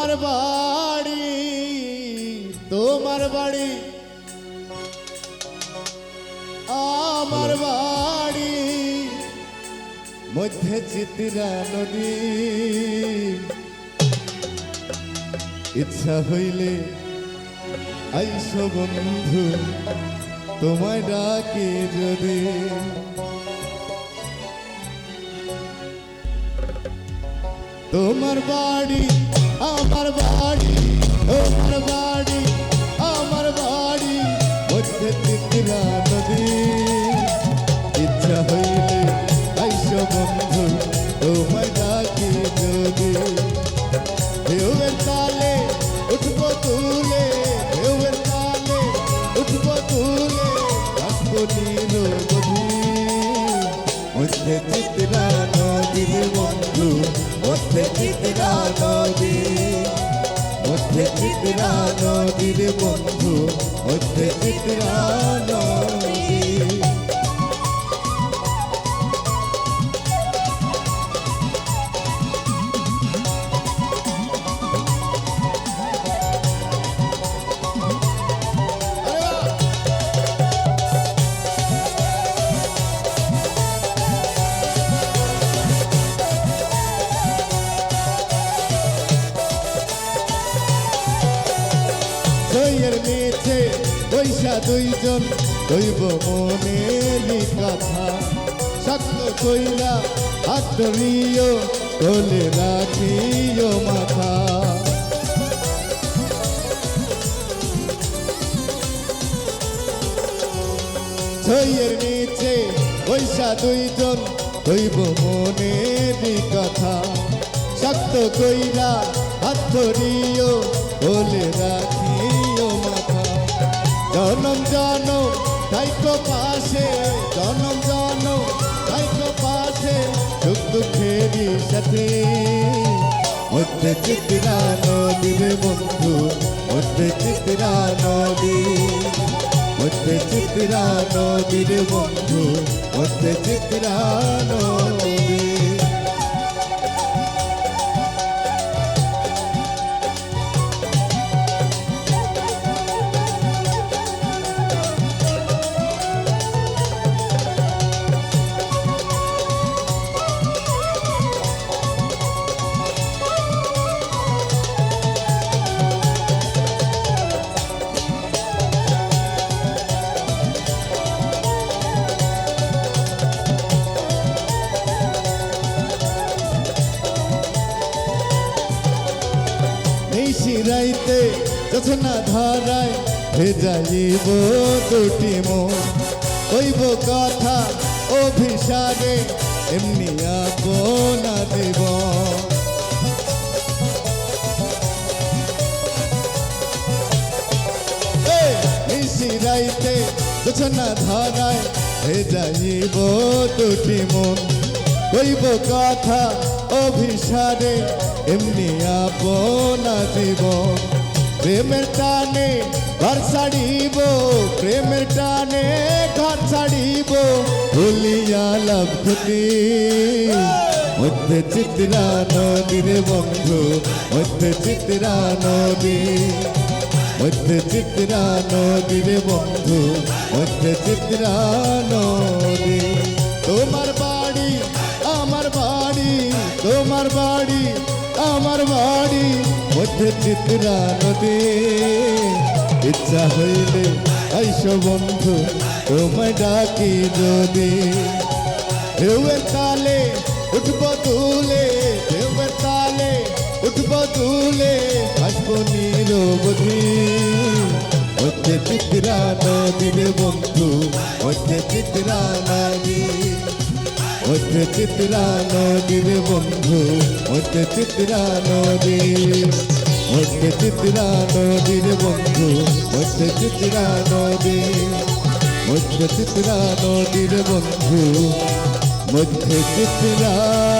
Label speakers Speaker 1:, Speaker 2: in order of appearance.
Speaker 1: আমার বাড়ি, তোমার বাড়ি। আমার বাড়ি, মধ্যে চিত্রা নদী। ইচ্ছা হইলে আইস বন্ধু, তোমায় ডাকে যদি। তোমার বাড়ি আমার বাড়ি তোমার বাড়ি, আমার বাড়ি। মধ্যে চিত্রা নদী। ইচ্ছা হইলে আইস বন্ধু, তোমায় ডাকে যদি। ঢেউয়ের তালে উঠবো তুলে, ঢেউয়ের তালে উঠবো তুলে আসব নীলবধি মধ্যে চিত্রা নদীর বন্ধু, মধ্যে চিত্রা নদী মধ্যে চিত্রা নদীর বন্ধু মধ্যে চিত্রা নদী দইয়ের নিচে বৈশা দুইজন দৈব মনেরই কথা। শক্ত কইলা আত্মীয় বলে রাখিও মাথা। ছইয়ের নিচে বৈশা দুইজন দৈব মনেরই কথা। শক্ত কইরা হাত ধরিও মাথা জনম জনম তাইকো পাশে, জনম জনম তাইকো পাশে, সুখ দুঃখেরই সাথে। মধ্যে চিত্রা নদীর বন্ধু, মধ্যে চিত্রা নদী। মধ্যে চিত্রা নদীর বন্ধু, মধ্যে চিত্রা নদী। এই শিরাইতে যছনা ধারায় ভেজাইব দুটি মন কইব কথা অভিসারে এমনি আপনা দেব এই শিরাইতে যছনা ধারায় ভেজাইব দুটি মন কইব কথা অভিসারে এমনি আপনা জীবন প্রেমের টানে ঘর ছাড়িব, প্রেমের টানে ঘর ছাড়িব, ভুলিয়া ক্ষতি। মধ্যে চিত্রা নদীর বন্ধু, মধ্যে চিত্রা নদী। মধ্যে চিত্রা নদীর বন্ধু, মধ্যে চিত্রা নদী। তোমার বাড়ি, আমার বাড়ি, তোমার বাড়ি আমার বাড়ি, মধ্যে চিত্রা নদী। ইচ্ছা হইলে আইস বন্ধু, তোমায় ডাকি যদি। ঢেউয়ের তালে উঠব তুলে ঢেউয়ের তালে উঠব তুলে আসব নিরবধি। মধ্যে চিত্রা নদীর বন্ধু, মধ্যে চিত্রা নদী। মধ্যে চিত্রা নদীর বন্ধু, ওতে চিত্রা নদী। ওতে চিত্রা নদীর বন্ধু, ওতে চিত্রা নদী। মধ্যে চিত্রা নদীর বন্ধু মধ্যে চিত্রা